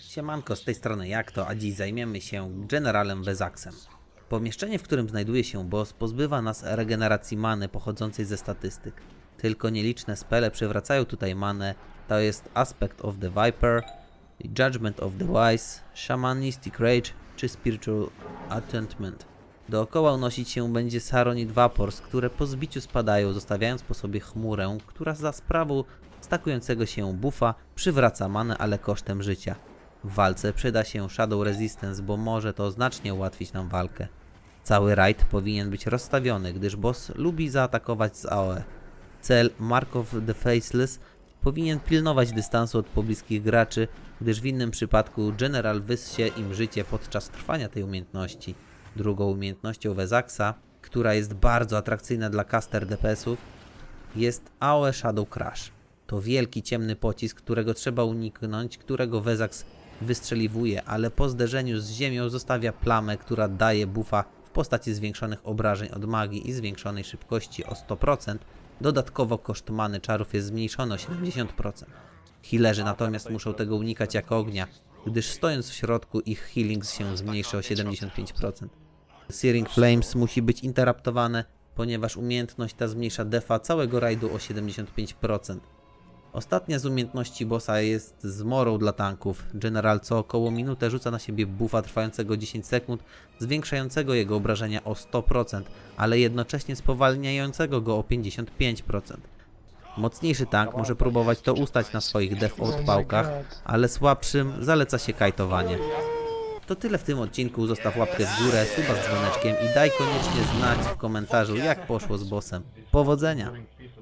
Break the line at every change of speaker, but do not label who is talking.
Siemanko, z tej strony jak to, a dziś zajmiemy się Generalem Wezaksem. Pomieszczenie, w którym znajduje się boss, pozbywa nas regeneracji many pochodzącej ze statystyk. Tylko nieliczne spele przywracają tutaj manę, to jest Aspect of the Viper, Judgment of the Wise, Shamanistic Rage czy Spiritual Attentment. Dookoła unosić się będzie Saronid Vapors, które po zbiciu spadają, zostawiając po sobie chmurę, która za sprawą stakującego się buffa przywraca manę, ale kosztem życia. W walce przyda się Shadow Resistance, bo może to znacznie ułatwić nam walkę. Cały raid powinien być rozstawiony, gdyż boss lubi zaatakować z AOE. Cel Mark of the Faceless powinien pilnować dystansu od pobliskich graczy, gdyż w innym przypadku General wyssie im życie podczas trwania tej umiejętności. Drugą umiejętnością Wezaksa, która jest bardzo atrakcyjna dla caster DPS-ów, jest AOE Shadow Crash. To wielki ciemny pocisk, którego trzeba uniknąć, którego Wezax wystrzeliwuje, ale po zderzeniu z ziemią zostawia plamę, która daje buffa w postaci zwiększonych obrażeń od magii i zwiększonej szybkości o 100%. Dodatkowo koszt many czarów jest zmniejszony o 70%. Healerzy natomiast muszą tego unikać jak ognia, gdyż stojąc w środku ich healing się zmniejszy o 75%. Searing Flames musi być interruptowane, ponieważ umiejętność ta zmniejsza defa całego rajdu o 75%. Ostatnia z umiejętności bossa jest zmorą dla tanków. General co około minutę rzuca na siebie buffa trwającego 10 sekund, zwiększającego jego obrażenia o 100%, ale jednocześnie spowalniającego go o 55%. Mocniejszy tank może próbować to ustać na swoich def odpałkach, ale słabszym zaleca się kajtowanie. To tyle w tym odcinku, zostaw łapkę w górę, suba z dzwoneczkiem i daj koniecznie znać w komentarzu jak poszło z bossem. Powodzenia!